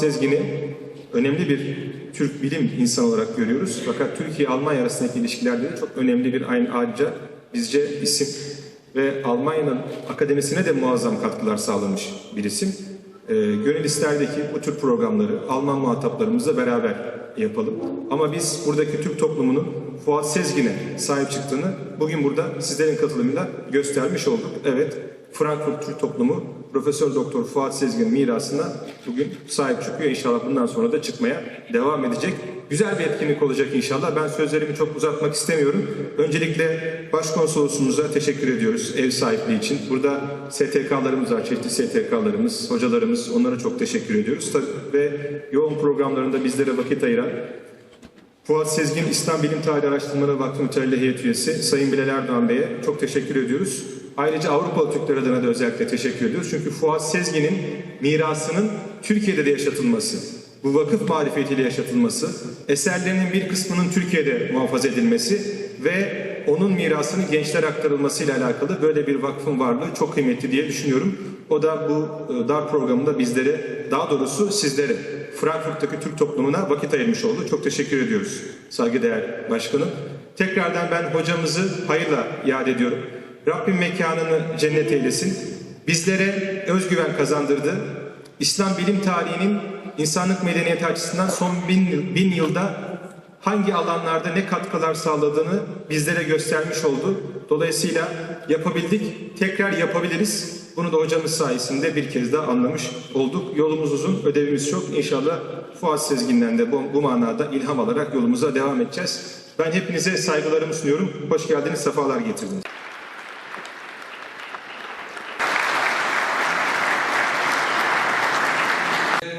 Sezgin'i önemli bir Türk bilim insanı olarak görüyoruz. Fakat Türkiye-Almanya arasındaki ilişkilerde de çok önemli bir aynı ayrıca bizce isim. Ve Almanya'nın akademisine de muazzam katkılar sağlamış bir isim. Ee, gönül bu tür programları Alman muhataplarımızla beraber yapalım. Ama biz buradaki Türk toplumunun Fuat Sezgin'e sahip çıktığını bugün burada sizlerin katılımıyla göstermiş olduk. Evet, Frankfurt Türk toplumu Profesör Doktor Fuat Sezgin mirasına bugün sahip çıkıyor. İnşallah bundan sonra da çıkmaya devam edecek. Güzel bir etkinlik olacak inşallah. Ben sözlerimi çok uzatmak istemiyorum. Öncelikle Başkonsolosumuza teşekkür ediyoruz ev sahipliği için. Burada STK'larımız var, çeşitli STK'larımız, hocalarımız. Onlara çok teşekkür ediyoruz. Ve yoğun programlarında bizlere vakit ayıran Fuat Sezgin İslam Bilim Tarihi Araştırmaları Vakfı Mütevelli Heyet Üyesi Sayın Bilal Erdoğan Bey'e çok teşekkür ediyoruz. Ayrıca Avrupalı Türkler adına da özellikle teşekkür ediyoruz. Çünkü Fuat Sezgin'in mirasının Türkiye'de de yaşatılması, bu vakıf marifetiyle yaşatılması, eserlerinin bir kısmının Türkiye'de muhafaza edilmesi ve onun mirasının gençler aktarılmasıyla alakalı böyle bir vakfın varlığı çok kıymetli diye düşünüyorum. O da bu e, dar programında bizlere, daha doğrusu sizlere, Frankfurt'taki Türk toplumuna vakit ayırmış oldu. Çok teşekkür ediyoruz saygıdeğer başkanım. Tekrardan ben hocamızı hayırla yad ediyorum. Rabbim mekanını cennet eylesin. Bizlere özgüven kazandırdı. İslam bilim tarihinin insanlık medeniyeti açısından son bin, bin yılda hangi alanlarda ne katkılar sağladığını bizlere göstermiş oldu. Dolayısıyla yapabildik, tekrar yapabiliriz. Bunu da hocamız sayesinde bir kez daha anlamış olduk. Yolumuz uzun, ödevimiz çok. İnşallah Fuat Sezgin'den de bu, bu manada ilham alarak yolumuza devam edeceğiz. Ben hepinize saygılarımı sunuyorum. Hoş geldiniz, sefalar getirdiniz.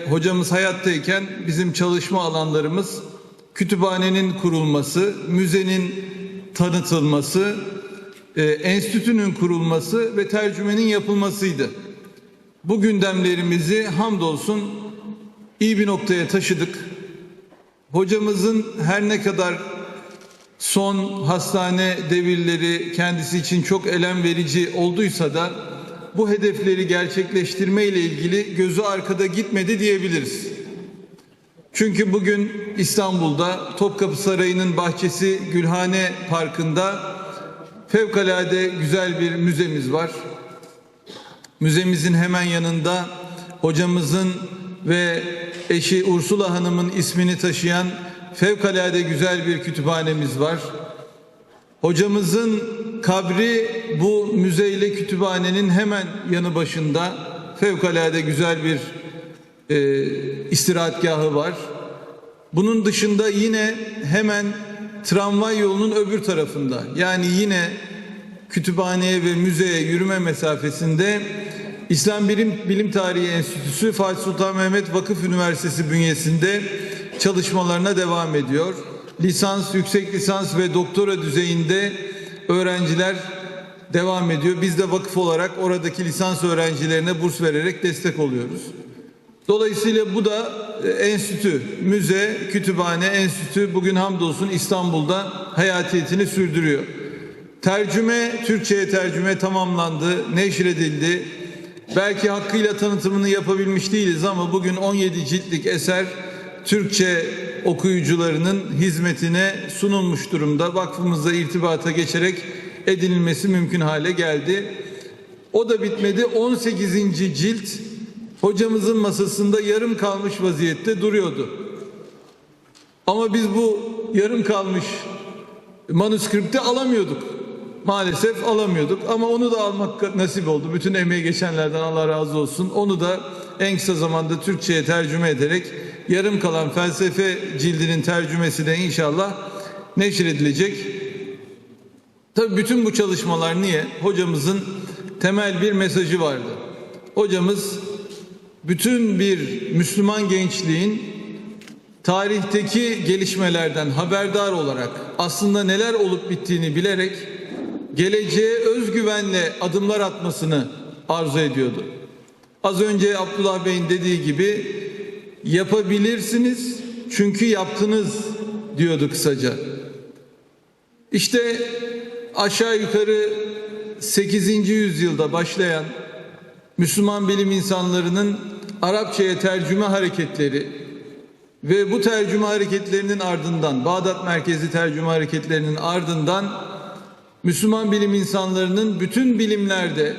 Hocamız hayattayken bizim çalışma alanlarımız kütüphanenin kurulması, müzenin tanıtılması, e, enstitünün kurulması ve tercümenin yapılmasıydı. Bu gündemlerimizi hamdolsun iyi bir noktaya taşıdık. Hocamızın her ne kadar son hastane devirleri kendisi için çok elem verici olduysa da bu hedefleri gerçekleştirme ile ilgili gözü arkada gitmedi diyebiliriz. Çünkü bugün İstanbul'da Topkapı Sarayı'nın bahçesi Gülhane Parkı'nda fevkalade güzel bir müzemiz var. Müzemizin hemen yanında hocamızın ve eşi Ursula Hanım'ın ismini taşıyan fevkalade güzel bir kütüphanemiz var. Hocamızın kabri bu müzeyle kütüphanenin hemen yanı başında fevkalade güzel bir e, istirahatgahı var. Bunun dışında yine hemen tramvay yolunun öbür tarafında yani yine kütüphaneye ve müzeye yürüme mesafesinde İslam Bilim, Bilim Tarihi Enstitüsü Fatih Sultan Mehmet Vakıf Üniversitesi bünyesinde çalışmalarına devam ediyor. Lisans, yüksek lisans ve doktora düzeyinde öğrenciler devam ediyor. Biz de vakıf olarak oradaki lisans öğrencilerine burs vererek destek oluyoruz. Dolayısıyla bu da e, enstitü, müze, kütüphane, enstitü bugün hamdolsun İstanbul'da hayatiyetini sürdürüyor. Tercüme, Türkçe'ye tercüme tamamlandı, neşredildi. Belki hakkıyla tanıtımını yapabilmiş değiliz ama bugün 17 ciltlik eser Türkçe okuyucularının hizmetine sunulmuş durumda. Vakfımızla irtibata geçerek edinilmesi mümkün hale geldi. O da bitmedi. 18. cilt hocamızın masasında yarım kalmış vaziyette duruyordu. Ama biz bu yarım kalmış manuskripti alamıyorduk. Maalesef alamıyorduk ama onu da almak nasip oldu. Bütün emeği geçenlerden Allah razı olsun. Onu da en kısa zamanda Türkçe'ye tercüme ederek yarım kalan felsefe cildinin tercümesi de inşallah neşredilecek. Tabii bütün bu çalışmalar niye? Hocamızın temel bir mesajı vardı. Hocamız bütün bir Müslüman gençliğin tarihteki gelişmelerden haberdar olarak aslında neler olup bittiğini bilerek geleceğe özgüvenle adımlar atmasını arzu ediyordu. Az önce Abdullah Bey'in dediği gibi yapabilirsiniz çünkü yaptınız diyordu kısaca. İşte aşağı yukarı 8. yüzyılda başlayan Müslüman bilim insanlarının Arapçaya tercüme hareketleri ve bu tercüme hareketlerinin ardından Bağdat merkezi tercüme hareketlerinin ardından Müslüman bilim insanlarının bütün bilimlerde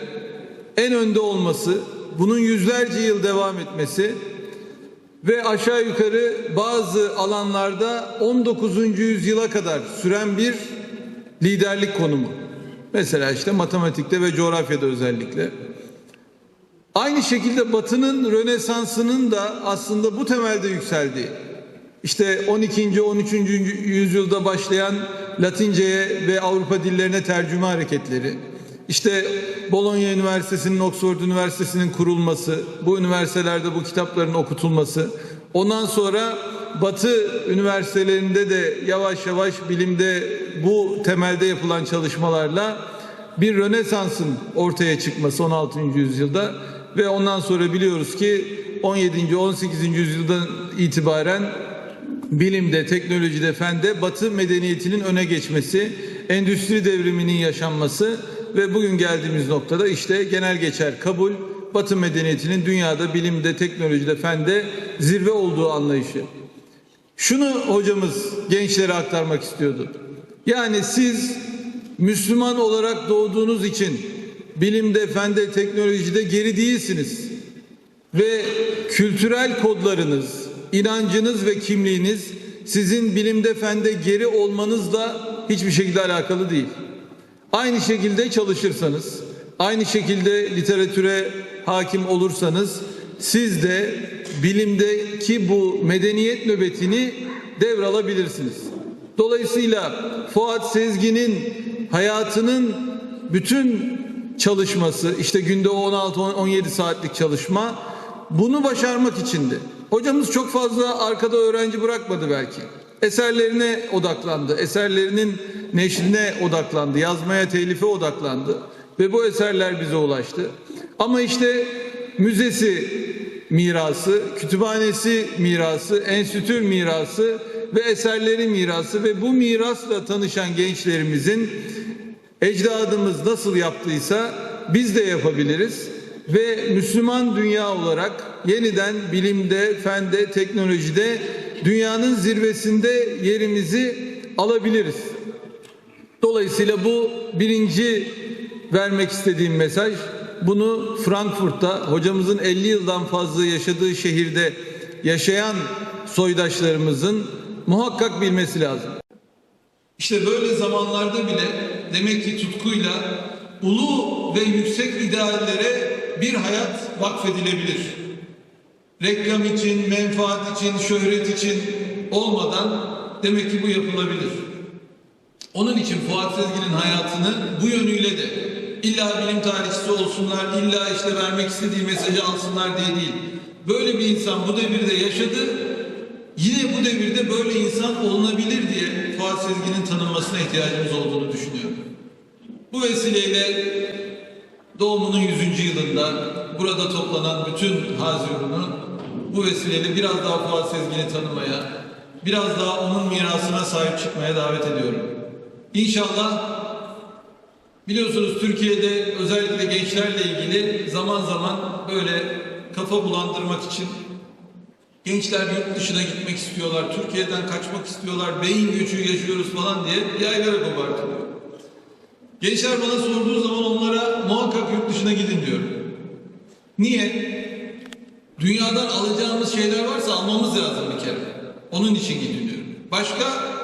en önde olması, bunun yüzlerce yıl devam etmesi ve aşağı yukarı bazı alanlarda 19. yüzyıla kadar süren bir liderlik konumu. Mesela işte matematikte ve coğrafyada özellikle. Aynı şekilde Batı'nın Rönesans'ının da aslında bu temelde yükseldiği, işte 12. 13. yüzyılda başlayan Latince'ye ve Avrupa dillerine tercüme hareketleri, işte Bologna Üniversitesi'nin, Oxford Üniversitesi'nin kurulması, bu üniversitelerde bu kitapların okutulması, ondan sonra Batı üniversitelerinde de yavaş yavaş bilimde bu temelde yapılan çalışmalarla bir Rönesans'ın ortaya çıkması 16. yüzyılda ve ondan sonra biliyoruz ki 17. 18. yüzyıldan itibaren bilimde, teknolojide, fende Batı medeniyetinin öne geçmesi, endüstri devriminin yaşanması ve bugün geldiğimiz noktada işte genel geçer kabul Batı medeniyetinin dünyada bilimde, teknolojide, fende zirve olduğu anlayışı. Şunu hocamız gençlere aktarmak istiyordu. Yani siz Müslüman olarak doğduğunuz için bilimde, fende, teknolojide geri değilsiniz. Ve kültürel kodlarınız, inancınız ve kimliğiniz sizin bilimde, fende geri olmanızla hiçbir şekilde alakalı değil. Aynı şekilde çalışırsanız, aynı şekilde literatüre hakim olursanız siz de bilimdeki bu medeniyet nöbetini devralabilirsiniz. Dolayısıyla Fuat Sezgin'in hayatının bütün çalışması işte günde 16-17 saatlik çalışma bunu başarmak içindi. Hocamız çok fazla arkada öğrenci bırakmadı belki. Eserlerine odaklandı. Eserlerinin neşrine odaklandı. Yazmaya, telife odaklandı. Ve bu eserler bize ulaştı. Ama işte müzesi mirası, kütüphanesi mirası, enstitü mirası ve eserleri mirası ve bu mirasla tanışan gençlerimizin ecdadımız nasıl yaptıysa biz de yapabiliriz ve Müslüman dünya olarak yeniden bilimde, fende, teknolojide dünyanın zirvesinde yerimizi alabiliriz. Dolayısıyla bu birinci vermek istediğim mesaj. Bunu Frankfurt'ta hocamızın 50 yıldan fazla yaşadığı şehirde yaşayan soydaşlarımızın muhakkak bilmesi lazım. İşte böyle zamanlarda bile demek ki tutkuyla ulu ve yüksek ideallere bir hayat vakfedilebilir. Reklam için, menfaat için, şöhret için olmadan demek ki bu yapılabilir. Onun için Fuat Sezgin'in hayatını bu yönüyle de illa bilim tarihçisi olsunlar, illa işte vermek istediği mesajı alsınlar diye değil. Böyle bir insan bu devirde yaşadı. Yine bu devirde böyle insan olunabilir diye Fuat Sezgin'in tanınmasına ihtiyacımız olduğunu düşünüyorum. Bu vesileyle doğumunun 100. yılında burada toplanan bütün Hazirun'u bu vesileyle biraz daha Fuat Sezgin'i tanımaya, biraz daha onun mirasına sahip çıkmaya davet ediyorum. İnşallah biliyorsunuz Türkiye'de özellikle gençlerle ilgili zaman zaman böyle kafa bulandırmak için gençler yurt dışına gitmek istiyorlar, Türkiye'den kaçmak istiyorlar, beyin göçü yaşıyoruz falan diye yaygara kopartılıyor. Gençler bana sorduğu zaman onlara muhakkak yurt dışına gidin diyorum. Niye? Dünyadan alacağımız şeyler varsa almamız lazım bir kere. Onun için gidin diyorum. Başka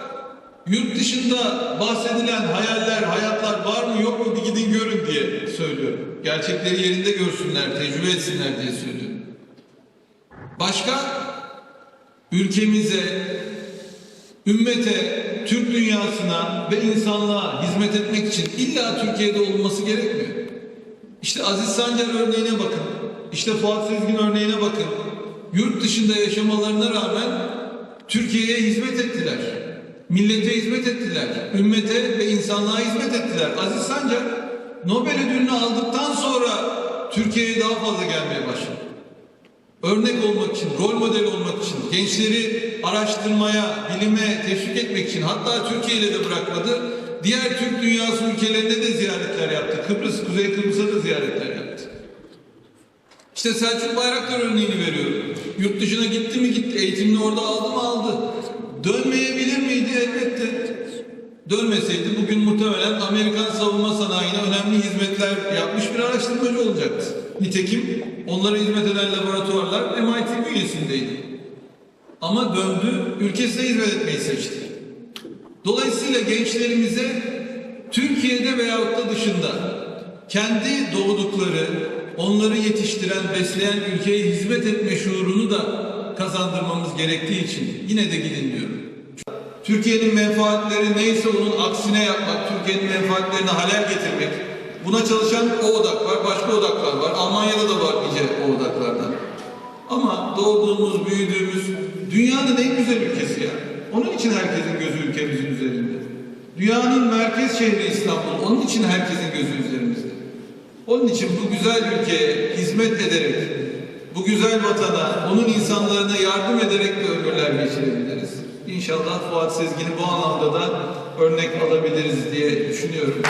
yurt dışında bahsedilen hayaller, hayatlar var mı yok mu bir gidin görün diye söylüyorum. Gerçekleri yerinde görsünler, tecrübe etsinler diye söylüyorum. Başka ülkemize, ümmete, Türk dünyasına ve insanlığa hizmet etmek için illa Türkiye'de olunması gerekmiyor. İşte Aziz Sancar örneğine bakın. İşte Fuat Sezgin örneğine bakın. Yurt dışında yaşamalarına rağmen Türkiye'ye hizmet ettiler. Millete hizmet ettiler. Ümmete ve insanlığa hizmet ettiler. Aziz Sancar Nobel ödülünü aldıktan sonra Türkiye'ye daha fazla gelmeye başladı. Örnek olmak için, rol model olmak için, gençleri araştırmaya, bilime teşvik etmek için hatta Türkiye ile de bırakmadı. Diğer Türk dünyası ülkelerinde de ziyaretler yaptı. Kıbrıs, Kuzey Kıbrıs'a da ziyaretler yaptı. İşte Selçuk Bayraktar örneğini veriyorum. Yurt dışına gitti mi gitti, eğitimini orada aldı mı aldı. Dönmeyebilir miydi? Elbette. Dönmeseydi bugün muhtemelen Amerikan savunma sanayine önemli hizmetler yapmış bir araştırmacı olacaktı. Nitekim onlara hizmet eden laboratuvarlar MIT bünyesindeydi. Ama döndü, ülkesine hizmet etmeyi seçti. Dolayısıyla gençlerimize Türkiye'de veyahut da dışında kendi doğdukları, onları yetiştiren, besleyen ülkeye hizmet etme şuurunu da kazandırmamız gerektiği için yine de gidin diyorum. Türkiye'nin menfaatleri neyse onun aksine yapmak, Türkiye'nin menfaatlerini halel getirmek. Buna çalışan o odak var, başka odaklar var. Almanya'da da var nice o odaklardan. Ama doğduğumuz, büyüdüğümüz dünyanın en güzel ülkesi ya. Onun için herkesin gözü ülkemizin üzerinde. Dünyanın merkez şehri İstanbul. Onun için herkesin gözü üzerimizde. Onun için bu güzel ülkeye hizmet ederek, bu güzel vatana, onun insanlarına yardım ederek de ömürler geçirebiliriz. İnşallah Fuat Sezgin'i bu anlamda da örnek alabiliriz diye düşünüyorum.